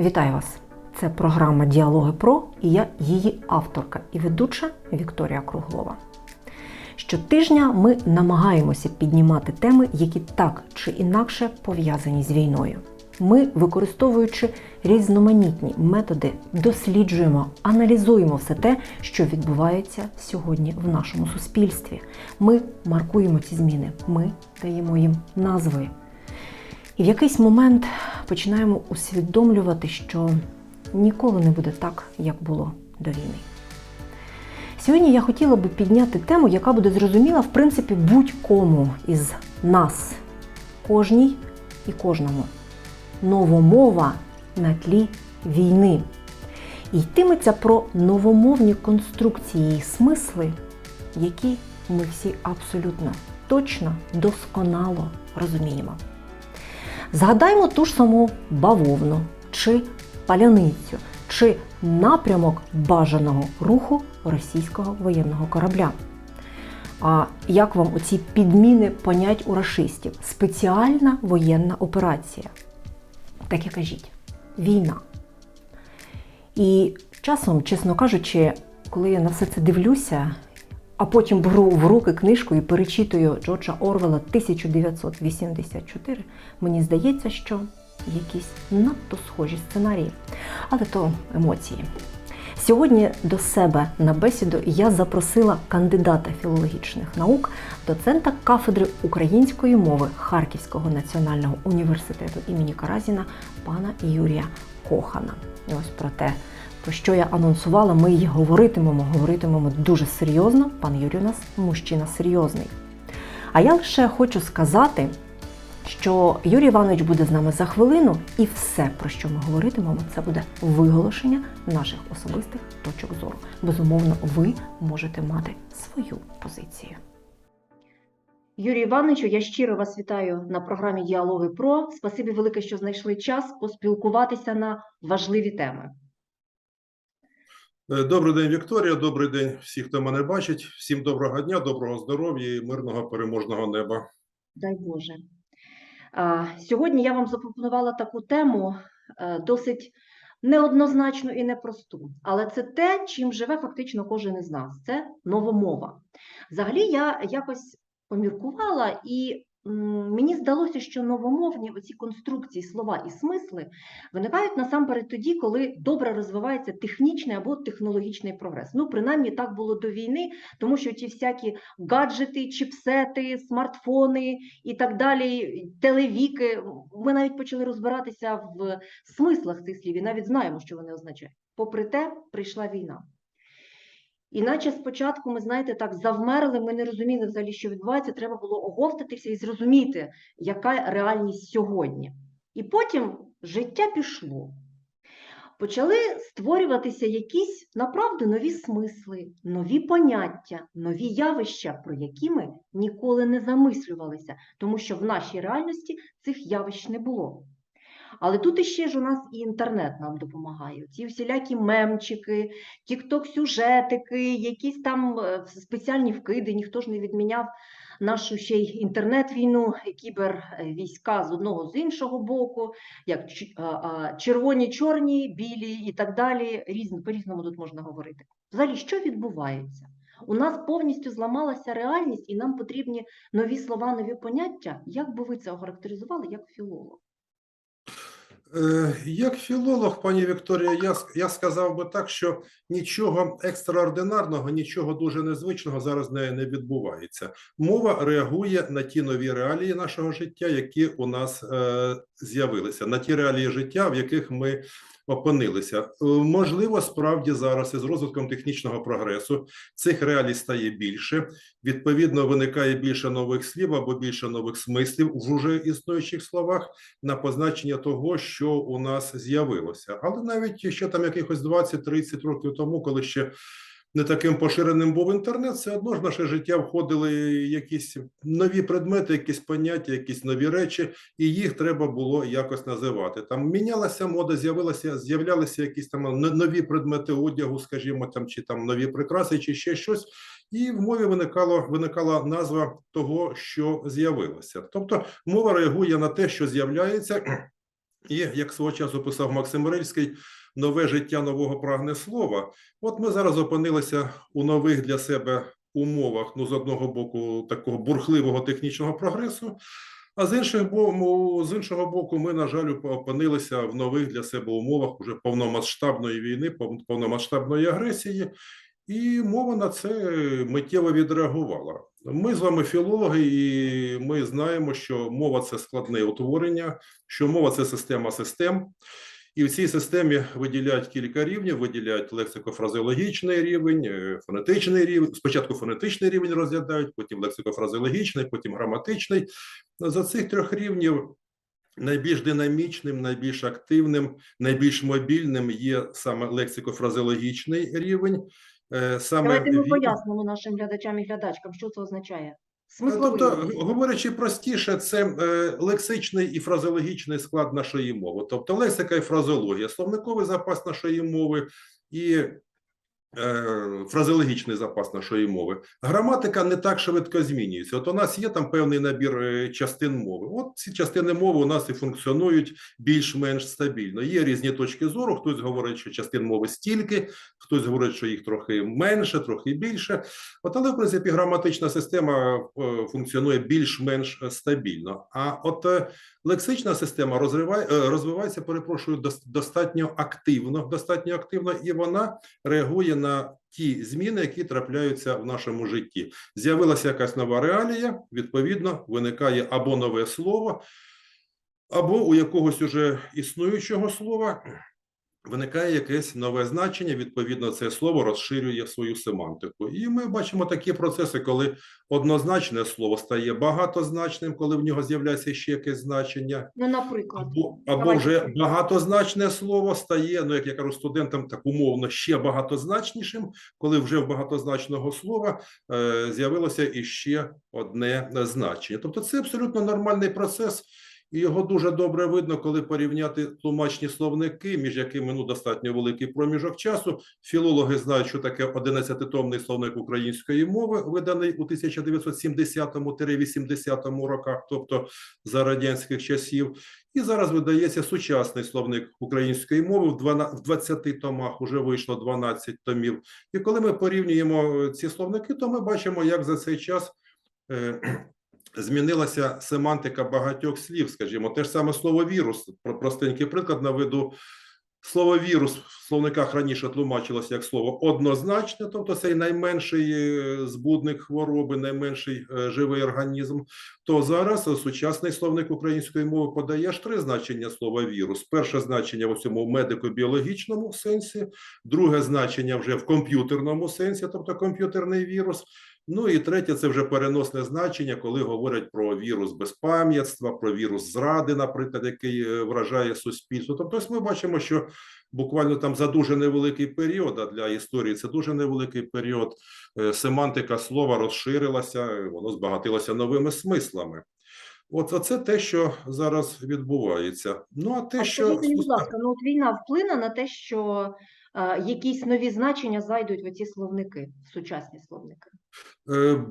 Вітаю вас! Це програма Діалоги Про і я її авторка і ведуча Вікторія Круглова. Щотижня ми намагаємося піднімати теми, які так чи інакше пов'язані з війною. Ми, використовуючи різноманітні методи, досліджуємо, аналізуємо все те, що відбувається сьогодні в нашому суспільстві. Ми маркуємо ці зміни, ми даємо їм назви. І в якийсь момент починаємо усвідомлювати, що ніколи не буде так, як було до війни. Сьогодні я хотіла би підняти тему, яка буде зрозуміла, в принципі, будь-кому із нас, кожній і кожному. Новомова на тлі війни. І йтиметься про новомовні конструкції і смисли, які ми всі абсолютно точно, досконало розуміємо. Згадаймо ту ж саму бавовну чи паляницю, чи напрямок бажаного руху російського воєнного корабля. А як вам оці підміни понять у рашистів? Спеціальна воєнна операція. Так і кажіть, війна. І часом, чесно кажучи, коли я на все це дивлюся, а потім беру в руки книжку і перечитую Джорджа Орвела 1984, мені здається, що якісь надто схожі сценарії. Але то емоції. Сьогодні до себе на бесіду я запросила кандидата філологічних наук, доцента кафедри української мови Харківського національного університету імені Каразіна пана Юрія Кохана. І ось про те, про що я анонсувала, ми і говоритимемо, говоритимемо дуже серйозно. Пан Юрій у нас мужчина серйозний. А я лише хочу сказати, що Юрій Іванович буде з нами за хвилину, і все, про що ми говоритимемо, це буде виголошення наших особистих точок зору. Безумовно, ви можете мати свою позицію. Юрій Івановичу, я щиро вас вітаю на програмі Діалоги Про. Спасибі велике, що знайшли час поспілкуватися на важливі теми. Е, Добрий день, Вікторія. Добрий день всі, хто мене бачить. Всім доброго дня, доброго здоров'я і мирного переможного неба. Дай Боже. Сьогодні я вам запропонувала таку тему е, досить неоднозначну і непросту, але це те, чим живе фактично кожен із нас. Це новомова. Взагалі, я якось поміркувала і мені здалося, що новомовні оці конструкції, слова і смисли виникають насамперед тоді, коли добре розвивається технічний або технологічний прогрес. Ну, принаймні так було до війни, тому що ті всякі гаджети, чіпсети, смартфони і так далі, телевіки. Ми навіть почали розбиратися в смислах цих слів і навіть знаємо, що вони означають. Попри те, прийшла війна. Іначе спочатку ми, знаєте, так завмерли, ми не розуміли взагалі, що відбувається. Треба було оговтатися і зрозуміти, яка реальність сьогодні. І потім життя пішло. Почали створюватися якісь направду нові смисли, нові поняття, нові явища, про які ми ніколи не замислювалися, тому що в нашій реальності цих явищ не було. Але тут іще ж у нас і інтернет нам допомагає. Ці всілякі мемчики, тікток-сюжетики, якісь там е, спеціальні вкиди, ніхто ж не відміняв нашу ще й інтернет-війну, кібервійська з одного з іншого боку, як червоні, чорні, білі і так далі. Різно, по-різному тут можна говорити. Взагалі, що відбувається? У нас повністю зламалася реальність, і нам потрібні нові слова, нові поняття. Як би ви це охарактеризували як філолог? Е, Як філолог, пані Вікторія, я, я сказав би так, що нічого екстраординарного, нічого дуже незвичного зараз не, не відбувається. Мова реагує на ті нові реалії нашого життя, які у нас е, з'явилися, на ті реалії життя, в яких ми опинилися. Е, можливо, справді зараз із розвитком технічного прогресу цих реалій стає більше. Відповідно, виникає більше нових слів або більше нових смислів в уже існуючих словах на позначення того, що у нас з'явилося. Але навіть ще там якихось 20-30 років тому, коли ще не таким поширеним був інтернет, все одно ж в наше життя входили якісь нові предмети, якісь поняття, якісь нові речі, і їх треба було якось називати. Там мінялася мода, з'явилася, з'являлися якісь там нові предмети одягу, скажімо, там чи там нові прикраси, чи ще щось. І в мові виникало виникала назва того, що з'явилося. Тобто мова реагує на те, що з'являється. І як свого часу писав Максим Рильський, нове життя нового прагне слова. От ми зараз опинилися у нових для себе умовах, ну, з одного боку, такого бурхливого технічного прогресу, а з іншого, з іншого боку, ми, на жаль, опинилися в нових для себе умовах уже повномасштабної війни, пов- повномасштабної агресії, і мова на це миттєво відреагувала. Ми з вами філологи, і ми знаємо, що мова це складне утворення, що мова це система систем. І в цій системі виділяють кілька рівнів: виділяють лексико-фразеологічний рівень, е, фонетичний рівень. Спочатку фонетичний рівень розглядають, потім лексико-фразеологічний, потім граматичний. За цих трьох рівнів найбільш динамічним, найбільш активним, найбільш мобільним є саме лексико-фразеологічний рівень. Е, Саме Давайте ми пояснимо нашим глядачам і глядачкам, що це означає. Е, Смисловий Тобто, говорячи простіше, це е, лексичний і фразеологічний склад нашої мови, тобто лексика і фразеологія, словниковий запас нашої мови. І фразеологічний запас нашої мови. Граматика не так швидко змінюється. От у нас є там певний набір е, частин мови. От ці частини мови у нас і функціонують більш-менш стабільно. Є різні точки зору. Хтось говорить, що частин мови стільки, хтось говорить, що їх трохи менше, трохи більше. От, але в принципі граматична система е, функціонує більш-менш е, стабільно. А от е, лексична система розвиває, е, розвивається, перепрошую, достатньо активно, достатньо активно, і вона реагує на ті зміни, які трапляються в нашому житті. З'явилася якась нова реалія, відповідно, виникає або нове слово, або у якогось уже існуючого слова виникає якесь нове значення. Відповідно, це слово розширює свою семантику. І ми бачимо такі процеси, коли однозначне слово стає багатозначним, коли в нього з'являється ще якесь значення. Ну, наприклад, Або, або вже багатозначне слово стає, ну як я кажу студентам, так умовно ще багатозначнішим, коли вже в багатозначного слова е, з'явилося іще одне значення. Тобто це абсолютно нормальний процес, і його дуже добре видно, коли порівняти тлумачні словники, між якими ну достатньо великий проміжок часу. Філологи знають, що таке 11-томний словник української мови, виданий у 1970-80 роках, тобто за радянських часів. І зараз видається сучасний словник української мови в 12 в 20 томах. Уже вийшло 12 томів. І коли ми порівнюємо ці словники, то ми бачимо, як за цей час. Змінилася семантика багатьох слів, скажімо, те ж саме слово вірус. Про простенький приклад наведу. Слово вірус в словниках раніше тлумачилося як слово однозначне, тобто цей найменший е, збудник хвороби, найменший е, живий організм. То зараз сучасний словник української мови подає аж три значення слова вірус. Перше значення в цьому медико-біологічному сенсі, друге значення вже в комп'ютерному сенсі, тобто комп'ютерний вірус. Ну і третє це вже переносне значення, коли говорять про вірус безпам'ятства, про вірус зради, наприклад, який е, вражає суспільство. Тобто, ми бачимо, що буквально там за дуже невеликий період, а для історії це дуже невеликий період. е, Семантика слова розширилася, воно збагатилося новими смислами. От оце те, що зараз відбувається. Ну а те, а що скажіть будь ласка, ну от війна вплине на те, що е, якісь нові значення зайдуть в оці словники, в сучасні словники. Е,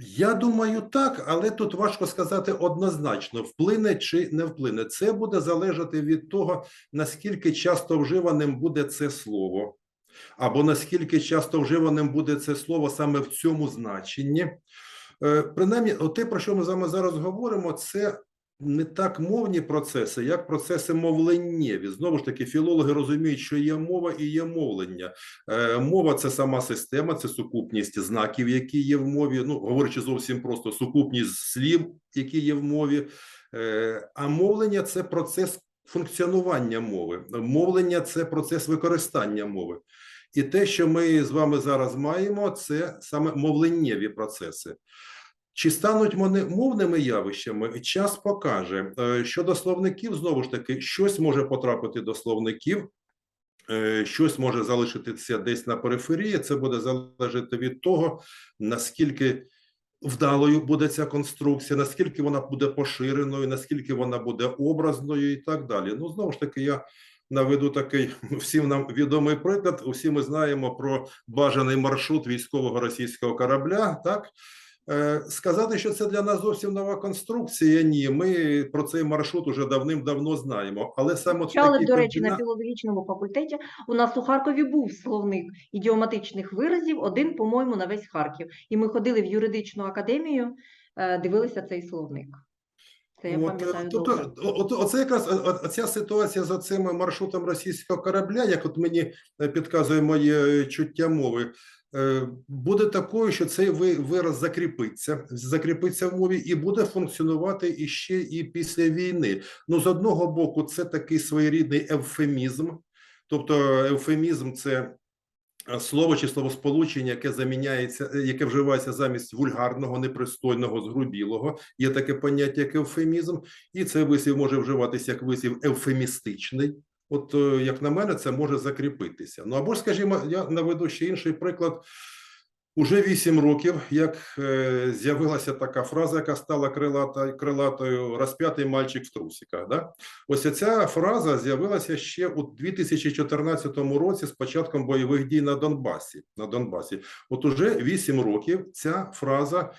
Я думаю, так, але тут важко сказати однозначно, вплине чи не вплине. Це буде залежати від того, наскільки часто вживаним буде це слово, або наскільки часто вживаним буде це слово саме в цьому значенні. Е, Принаймні, те, про що ми з вами зараз говоримо, це не так мовні процеси, як процеси мовленнєві. Знову ж таки, філологи розуміють, що є мова і є мовлення. Е, Мова це сама система, це сукупність знаків, які є в мові. Ну, говорячи зовсім просто, сукупність слів, які є в мові. Е, А мовлення це процес функціонування мови. Мовлення це процес використання мови. І те, що ми з вами зараз маємо, це саме мовленнєві процеси. Чи стануть вони мовними явищами? Час покаже. Е, Щодо словників, знову ж таки, щось може потрапити до словників, е, щось може залишитися десь на периферії. Це буде залежати від того, наскільки вдалою буде ця конструкція, наскільки вона буде поширеною, наскільки вона буде образною і так далі. Ну, знову ж таки, я наведу такий всім нам відомий приклад. Усі ми знаємо про бажаний маршрут військового російського корабля, так? Е, Сказати, що це для нас зовсім нова конструкція, ні. Ми про цей маршрут уже давним-давно знаємо. Але саме такій до речі, на філологічному факультеті. У нас у Харкові був словник ідіоматичних виразів, один, по-моєму, на весь Харків. І ми ходили в юридичну академію, е, дивилися цей словник. Це я От, е, пам'ятаю от, оце якраз о- ситуація з цим маршрутом російського корабля, як от мені підказує моє чуття мови, буде такою, що цей вираз закріпиться, закріпиться в мові і буде функціонувати іще і після війни. Ну, з одного боку, це такий своєрідний евфемізм, тобто евфемізм це. е, Слово чи словосполучення, яке заміняється, е, яке вживається замість вульгарного, непристойного, згрубілого, є таке поняття, як евфемізм, і цей вислів може вживатися як вислів евфемістичний. От, е, як на мене, це може закріпитися. Ну або скажімо, я наведу ще інший приклад. Уже вісім років, як е, з'явилася така фраза, яка стала крилатою розп'ятий мальчик в трусиках. Да? Ось ця фраза з'явилася ще у 2014 році з початком бойових дій на Донбасі. На Донбасі. От уже вісім років ця фраза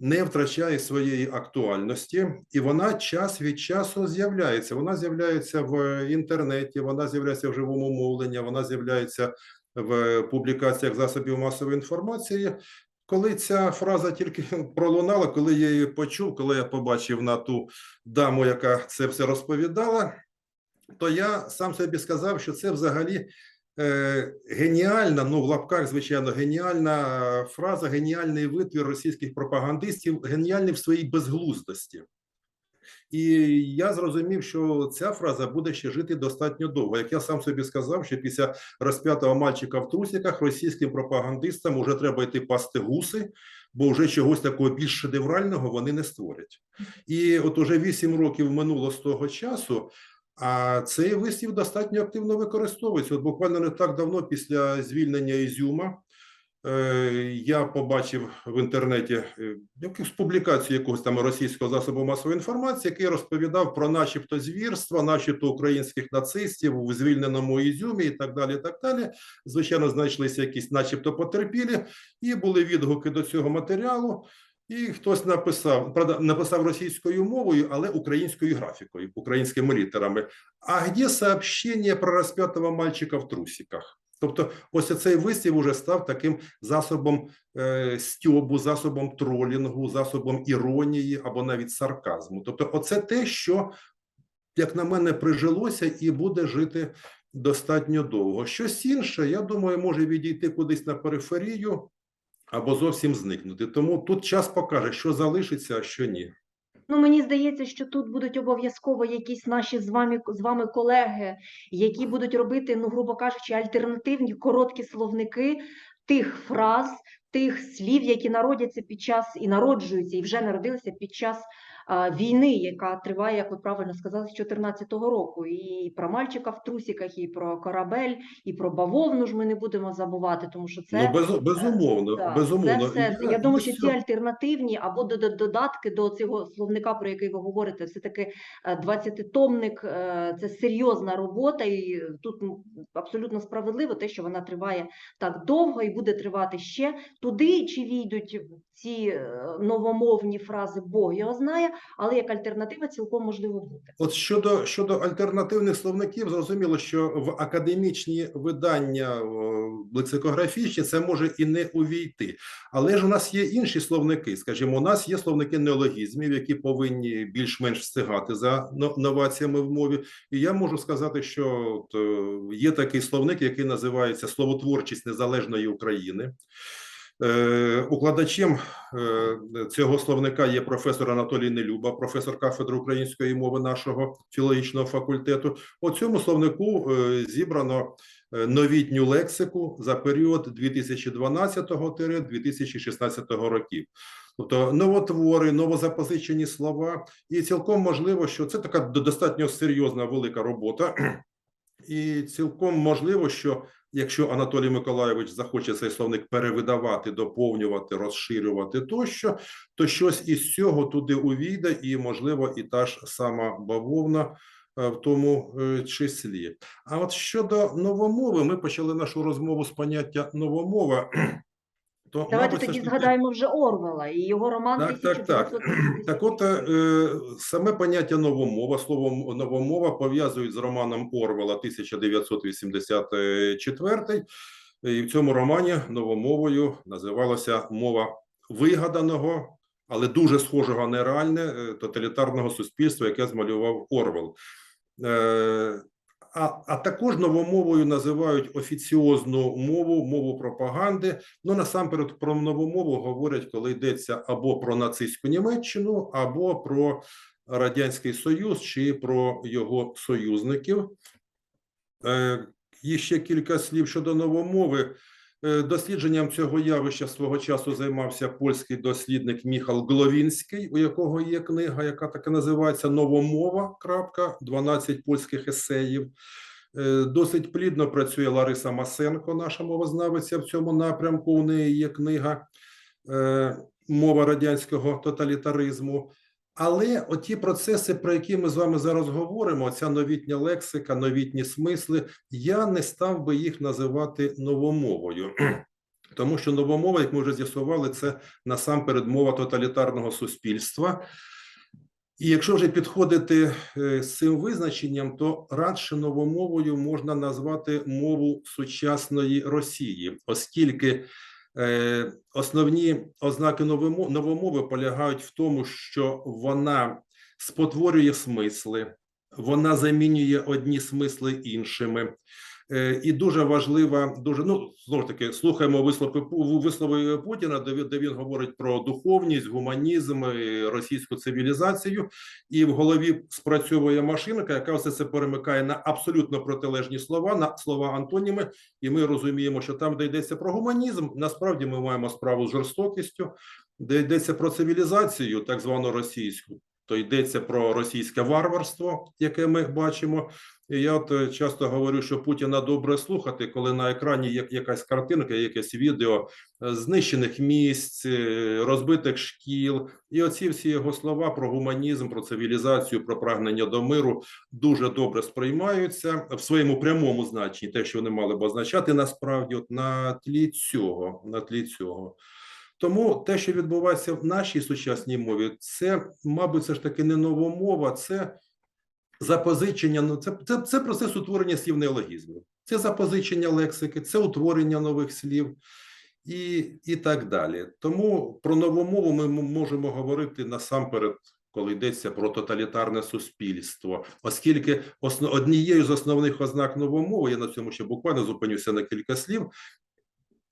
не втрачає своєї актуальності, і вона час від часу з'являється. Вона з'являється в інтернеті, вона з'являється в живому мовленні, вона з'являється в публікаціях засобів масової інформації. Коли ця фраза тільки пролунала, коли я її почув, коли я побачив на ту даму, яка це все розповідала, то я сам собі сказав, що це взагалі е, геніальна, ну в лапках, звичайно, геніальна е, фраза, геніальний витвір російських пропагандистів, геніальний в своїй безглуздості. І я зрозумів, що ця фраза буде ще жити достатньо довго. Як я сам собі сказав, що після розп'ятого мальчика в трусиках російським пропагандистам вже треба йти пасти гуси, бо вже чогось такого більш шедеврального вони не створять. І от уже вісім років минуло з того часу. А цей вислів достатньо активно використовується. От буквально не так давно, після звільнення Ізюма, е, я побачив в інтернеті е, якусь публікацію якогось там російського засобу масової інформації, який розповідав про начебто звірства, начебто українських нацистів у звільненому Ізюмі і так далі. і так далі. Звичайно, знайшлися якісь, начебто, потерпілі, і були відгуки до цього матеріалу. І хтось написав, правда, написав російською мовою, але українською графікою, українськими літерами. А де сообщення про розп'ятого мальчика в трусиках? Тобто, ось цей вислів уже став таким засобом е, стьобу, засобом тролінгу, засобом іронії або навіть сарказму. Тобто, оце те, що, як на мене, прижилося і буде жити достатньо довго. Щось інше, я думаю, може відійти кудись на периферію або зовсім зникнути. Тому тут час покаже, що залишиться, а що ні. Ну, мені здається, що тут будуть обов'язково якісь наші з вами з вами колеги, які будуть робити, ну, грубо кажучи, альтернативні короткі словники тих фраз, тих слів, які народяться під час і народжуються, і вже народилися під час війни, яка триває, як ви правильно сказали, з 2014 року. І про мальчика в трусіках, і про корабель, і про бавовну ж ми не будемо забувати, тому що це ну, без, безумовно, так, безумовно. Це все. Я- Я думаю, що ці альтернативні або дода- додатки до цього словника, про який ви говорите, все таки 20-томник – це серйозна робота, і тут абсолютно справедливо те, що вона триває так довго і буде тривати ще. Туди чи війдуть ці е, новомовні фрази, Бог його знає, але як альтернатива цілком можливо бути. От щодо щодо альтернативних словників, зрозуміло, що в академічні видання лексикографічні це може і не увійти. Але ж у нас є інші словники. Скажімо, у нас є словники неологізмів, які повинні більш-менш встигати за новаціями в мові. І я можу сказати, що от, е, є такий словник, який називається Словотворчість незалежної України. Е, Укладачем е, цього словника є професор Анатолій Нелюба, професор кафедри української мови нашого філологічного факультету. У цьому словнику е, зібрано новітню лексику за період 2012-2016 років. Тобто новотвори, новозапозичені слова, і цілком можливо, що це така достатньо серйозна велика робота, і цілком можливо, що якщо Анатолій Миколайович захоче цей словник перевидавати, доповнювати, розширювати тощо, то щось із цього туди увійде, і можливо, і та ж сама бавовна е, в тому е, числі. А от щодо новомови, ми почали нашу розмову з поняття новомова. То, Давайте мабуть, тоді згадаємо вже Орвела і його роман Так, так, так. Так от, е, саме поняття новомова, слово новомова пов'язують з романом Орвела 1984. І в цьому романі новомовою називалася мова вигаданого, але дуже схожого на реальне е, тоталітарного суспільства, яке змалював Орвел. А, а також новомовою називають офіціозну мову, мову пропаганди. Ну насамперед про нову мову говорять, коли йдеться або про нацистську Німеччину, або про Радянський Союз, чи про його союзників. Е, І ще кілька слів щодо новомови. Е, Дослідженням цього явища свого часу займався польський дослідник Міхал Гловінський, у якого є книга, яка так і називається Новомова. крапка, 12 польських есеїв. Е, Досить плідно працює Лариса Масенко, наша мовознавиця в цьому напрямку. У неї є книга е, Мова радянського тоталітаризму. Але оті процеси, про які ми з вами зараз говоримо, ця новітня лексика, новітні смисли, я не став би їх називати новомовою. Тому що новомова, як ми вже з'ясували, це насамперед мова тоталітарного суспільства. І якщо вже підходити е, з цим визначенням, то радше новомовою можна назвати мову сучасної Росії, оскільки основні ознаки новомови полягають в тому, що вона спотворює смисли, вона замінює одні смисли іншими. Е, І дуже важлива, дуже ну знову ж таки, слухаємо вислови вислови Путіна, де він говорить про духовність, гуманізм, російську цивілізацію, і в голові спрацьовує машинка, яка все це перемикає на абсолютно протилежні слова, на слова антоніми. І ми розуміємо, що там, де йдеться про гуманізм, насправді ми маємо справу з жорстокістю, де йдеться про цивілізацію, так звану російську, то йдеться про російське варварство, яке ми бачимо. І я от е, часто говорю, що Путіна добре слухати, коли на екрані є якась картинка, якесь відео е, знищених місць, е, розбитих шкіл, і оці всі його слова про гуманізм, про цивілізацію, про прагнення до миру дуже добре сприймаються в своєму прямому значенні, те, що вони мали б означати, насправді, от на тлі цього, на тлі цього. Тому те, що відбувається в нашій сучасній мові, це, мабуть, все ж таки не новомова, це запозичення. Ну, це, це, це процес утворення слів неологізмів, це запозичення лексики, це утворення нових слів і, і так далі. Тому про нову мову ми можемо говорити насамперед. Коли йдеться про тоталітарне суспільство, оскільки однією з основних ознак новомови, я на цьому ще буквально зупинюся на кілька слів,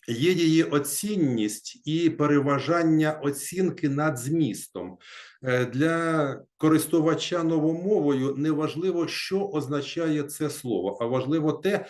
є її оцінність і переважання оцінки над змістом. Е, Для користувача новомовою не важливо, що означає це слово, а важливо те,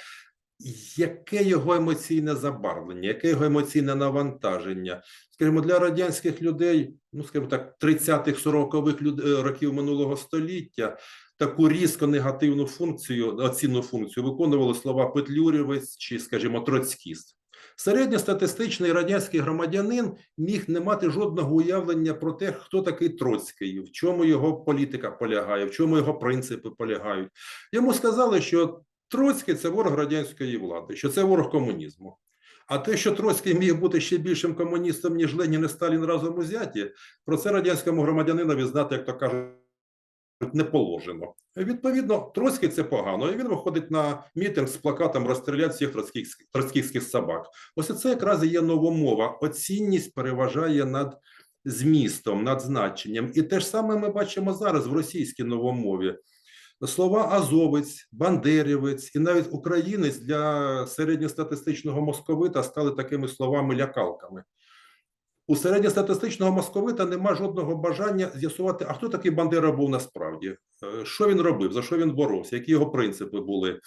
яке його емоційне забарвлення, яке його емоційне навантаження. Скажімо, для радянських людей, ну скажімо так, 30-х, 40-х люд- е, років минулого століття. Таку різко негативну функцію, оцінну функцію виконували слова Петлюрівець чи, скажімо, Троцькіст. Середньостатистичний радянський громадянин міг не мати жодного уявлення про те, хто такий Троцький, в чому його політика полягає, в чому його принципи полягають. Йому сказали, що Троцький це ворог радянської влади, що це ворог комунізму. А те, що Троцький міг бути ще більшим комуністом, ніж Ленін і Сталін разом узяті, про це радянському громадянинові знати, як то кажуть, не положено. Відповідно, Троцький це погано, і він виходить на мітинг з плакатом розстрілять всіх троцьких- троцьківських собак. Ось це якраз є новомова. Оцінність переважає над змістом, над значенням. І те ж саме ми бачимо зараз в російській новомові. Слова азовець, бандерівець і навіть українець для середньостатистичного московита стали такими словами-лякалками. У середньостатистичного московита нема жодного бажання з'ясувати, а хто такий Бандера був насправді, Е, що він робив, за що він боровся, які його принципи були.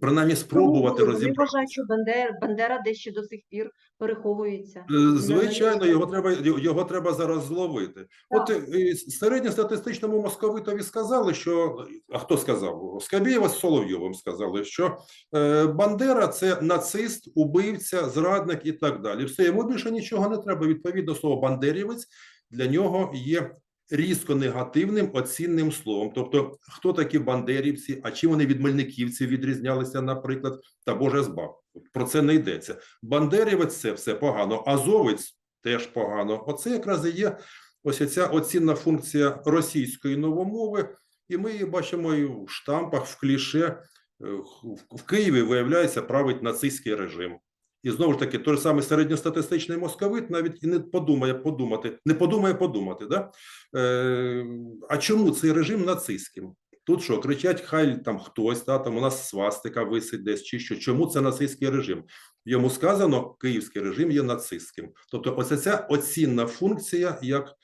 Принаймні спробувати Тому розібрати. вважають, що Бандера, Бандера десь ще до сих пір переховується. Е, Звичайно, його треба його треба зараз зловити. От е, середньостатистичному московитові сказали, що а хто сказав? Скабєєва з Соловйовим сказали, що е, Бандера це нацист, убивця, зрадник і так далі. Все йому більше нічого не треба. Відповідно, слово бандерівець для нього є різко негативним оцінним словом. Тобто, хто такі бандерівці, а чим вони від мельниківців відрізнялися, наприклад, та Боже збав. Про це не йдеться. Бандерівець це все погано, азовець теж погано. Оце якраз і є ось ця оцінна функція російської новомови, і ми її бачимо і в штампах, в кліше. Е, в- В Києві виявляється править нацистський режим. І знову ж таки, той самий середньостатистичний московит навіть і не подумає подумати, не подумає подумати. Да? Е, а чому цей режим нацистським? Тут що, кричать, хай там хтось, та, там у нас свастика висить десь чи що. Чому це нацистський режим? Йому сказано, київський режим є нацистським. Тобто, ось ця оцінна функція як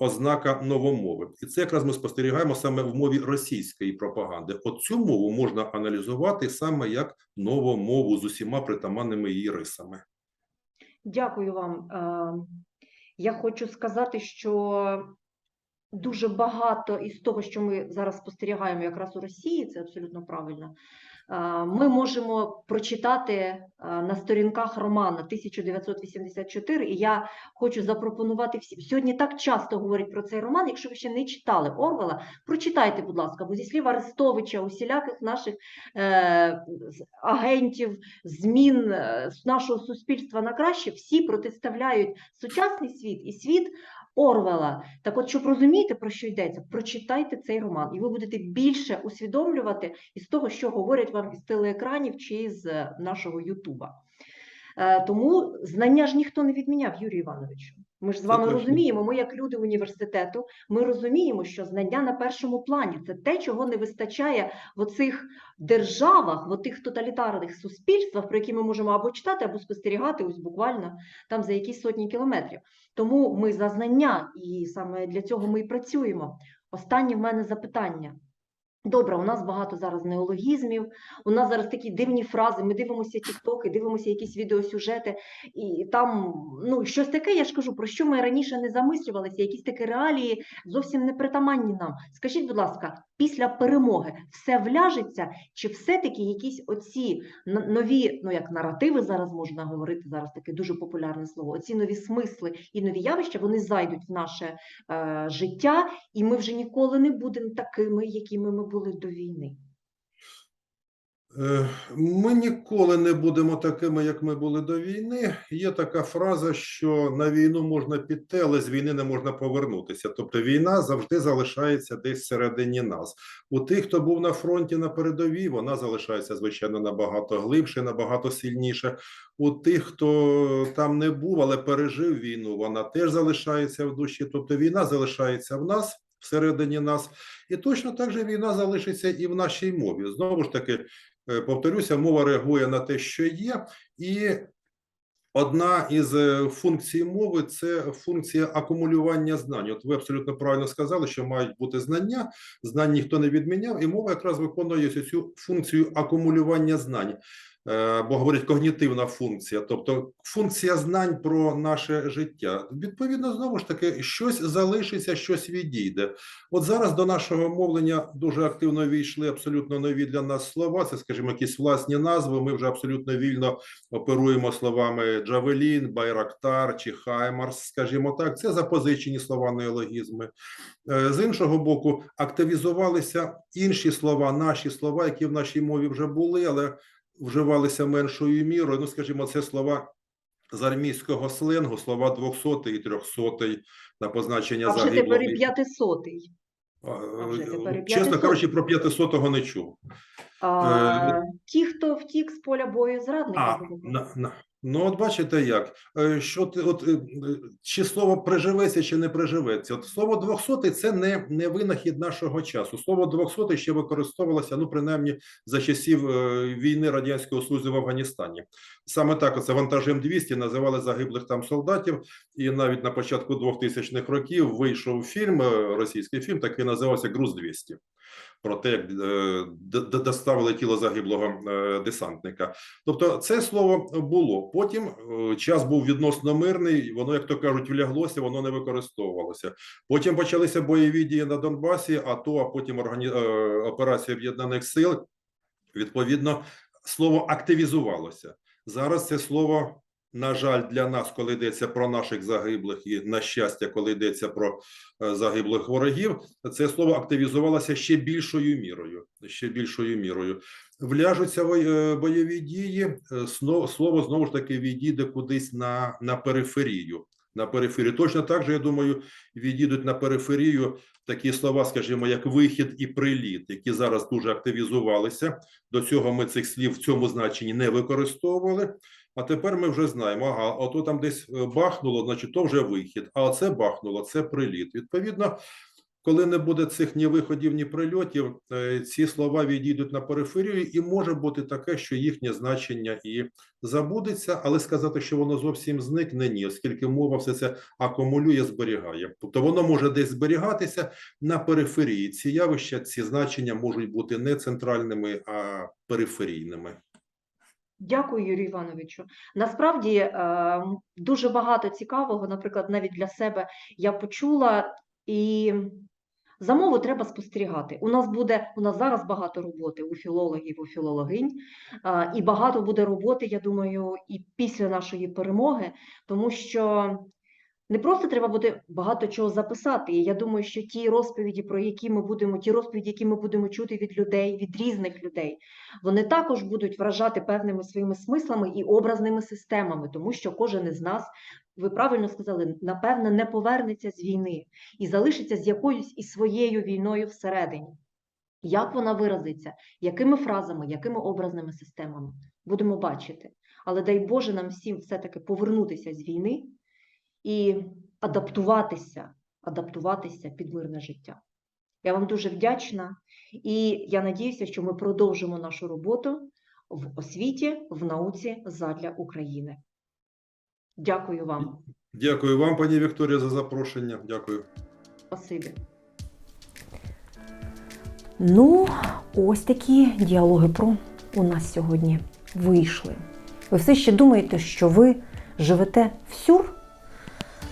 ознака новомови. І це якраз ми спостерігаємо саме в мові російської пропаганди. От цю мову можна аналізувати саме як новомову з усіма притаманними її рисами. Дякую вам. Е, Я хочу сказати, що дуже багато із того, що ми зараз спостерігаємо якраз у Росії, це абсолютно правильно. Ми можемо прочитати на сторінках романа 1984, і я хочу запропонувати всім. Сьогодні так часто говорять про цей роман. Якщо ви ще не читали Орвела, прочитайте, будь ласка, бо зі слів Арестовича, усіляких наших е, агентів, змін е, нашого суспільства на краще, всі протиставляють сучасний світ і світ Орвела. Так от, щоб розуміти, про що йдеться, прочитайте цей роман, і ви будете більше усвідомлювати із того, що говорять вам із телеекранів чи з е, нашого Ютуба. Е, Тому знання ж ніхто не відміняв, Юрію Івановичу. Ми ж з вами розуміємо, ми як люди університету, ми розуміємо, що знання на першому плані це те, чого не вистачає в оцих державах, в отих тоталітарних суспільствах, про які ми можемо або читати, або спостерігати, ось буквально там за якісь сотні кілометрів. Тому ми за знання, і саме для цього ми і працюємо. Останнє в мене запитання. Добре, у нас багато зараз неологізмів, у нас зараз такі дивні фрази. Ми дивимося тіктоки, дивимося якісь відеосюжети, і там ну щось таке, я ж кажу, про що ми раніше не замислювалися, якісь такі реалії зовсім не притаманні нам. Скажіть, будь ласка, після перемоги все вляжеться, чи все-таки якісь оці нові, ну як наративи зараз можна говорити, зараз таке дуже популярне слово, оці нові смисли і нові явища, вони зайдуть в наше е, життя, і ми вже ніколи не будемо такими, якими ми були до війни. Е, Ми ніколи не будемо такими, як ми були до війни. Є така фраза, що на війну можна піти, але з війни не можна повернутися. Тобто війна завжди залишається десь всередині нас. У тих, хто був на фронті на передовій, вона залишається звичайно набагато глибше, набагато сильніше. У тих, хто там не був, але пережив війну, вона теж залишається в душі. Тобто війна залишається в нас. Всередині нас, і точно так же війна залишиться і в нашій мові. Знову ж таки, повторюся, мова реагує на те, що є, і одна із е, функцій мови це функція акумулювання знань. От ви абсолютно правильно сказали, що мають бути знання, знань ніхто не відміняв, і мова якраз виконує цю функцію акумулювання знань. Е, Бо говорять когнітивна функція, тобто функція знань про наше життя. Відповідно, знову ж таки, щось залишиться, щось відійде. От зараз до нашого мовлення дуже активно війшли абсолютно нові для нас слова. Це, скажімо, якісь власні назви. Ми вже абсолютно вільно оперуємо словами Джавелін, Байрактар чи Хаймарс, скажімо так. Це запозичені слова неологізми. Е, З іншого боку, активізувалися інші слова, наші слова, які в нашій мові вже були, але вживалися меншою мірою. Ну, скажімо, це слова. З армійського сленгу слова 200 і 300 на позначення загиблого. А, вже е, тепер і Чесно кажучи, про 500-го не чув. А, ті, хто втік з поля бою зрадника. А, на, на, ну от бачите як. Е, Що ти, от, е, е, чи слово приживеться, чи не приживеться. От слово 200 – це не, не винахід нашого часу. Слово 200 ще використовувалося, ну, принаймні, за часів війни Радянського Союзу в Афганістані. Саме так, це вантажем 200 називали загиблих там солдатів. І навіть на початку 2000-х років вийшов фільм, російський фільм, такий називався «Груз 200» про те, як е, доставили тіло загиблого е, десантника. Тобто, це слово було. Потім е, час був відносно мирний, воно, як то кажуть, вляглося, воно не використовувалося. Потім почалися бойові дії на Донбасі, АТО, а потім органі... операція об'єднаних сил. Відповідно, слово активізувалося. Зараз це слово На жаль, для нас, коли йдеться про наших загиблих, і на щастя, коли йдеться про е, загиблих ворогів, це слово активізувалося ще більшою мірою. Ще більшою мірою. Вляжуться е, бойові дії, е, слово знову ж таки відійде кудись на, на периферію. На периферію. Точно так же, я думаю, відійдуть на периферію такі слова, скажімо, як вихід і приліт, які зараз дуже активізувалися. До цього ми цих слів в цьому значенні не використовували. А тепер ми вже знаємо, ага, ото там десь е, бахнуло, значить, то вже вихід. А оце бахнуло, це приліт. Відповідно, коли не буде цих ні виходів, ні прильотів, е, ці слова відійдуть на периферію, і може бути таке, що їхнє значення і забудеться, але сказати, що воно зовсім зникне, ні, оскільки мова все це акумулює, зберігає. Тобто воно може десь зберігатися на периферії. Ці явища, ці значення можуть бути не центральними, а периферійними. Дякую, Юрію Івановичу. Насправді е, дуже багато цікавого, наприклад, навіть для себе я почула, і за мову треба спостерігати. У нас буде у нас зараз багато роботи у філологів, у філологинь, е, і багато буде роботи, я думаю, і після нашої перемоги, тому що не просто треба буде багато чого записати. І я думаю, що ті розповіді, про які ми будемо, ті розповіді, які ми будемо чути від людей, від різних людей, вони також будуть вражати певними своїми смислами і образними системами, тому що кожен із нас, ви правильно сказали, напевне, не повернеться з війни і залишиться з якоюсь і своєю війною всередині. Як вона виразиться, якими фразами, якими образними системами будемо бачити. Але дай Боже нам всім все-таки повернутися з війни і адаптуватися, адаптуватися під мирне життя. Я вам дуже вдячна і я надіюся, що ми продовжимо нашу роботу в освіті, в науці задля України. Дякую вам. Дякую вам, пані Вікторія, за запрошення. Дякую. Спасибі. Ну, ось такі діалоги про у нас сьогодні вийшли. Ви все ще думаєте, що ви живете всюр?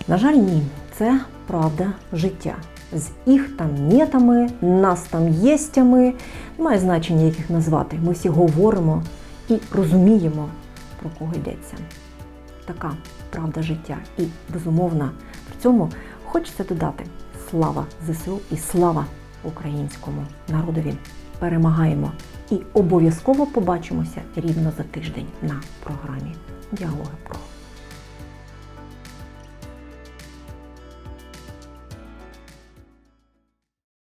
На жаль, ні, це правда життя. З їх там нетами, нас там єстями, немає значення, як їх назвати. Ми всі говоримо і розуміємо, про кого йдеться. Така правда життя. І, безумовно, при цьому хочеться додати слава ЗСУ і слава українському народові. Перемагаємо і обов'язково побачимося рівно за тиждень на програмі Діалоги про.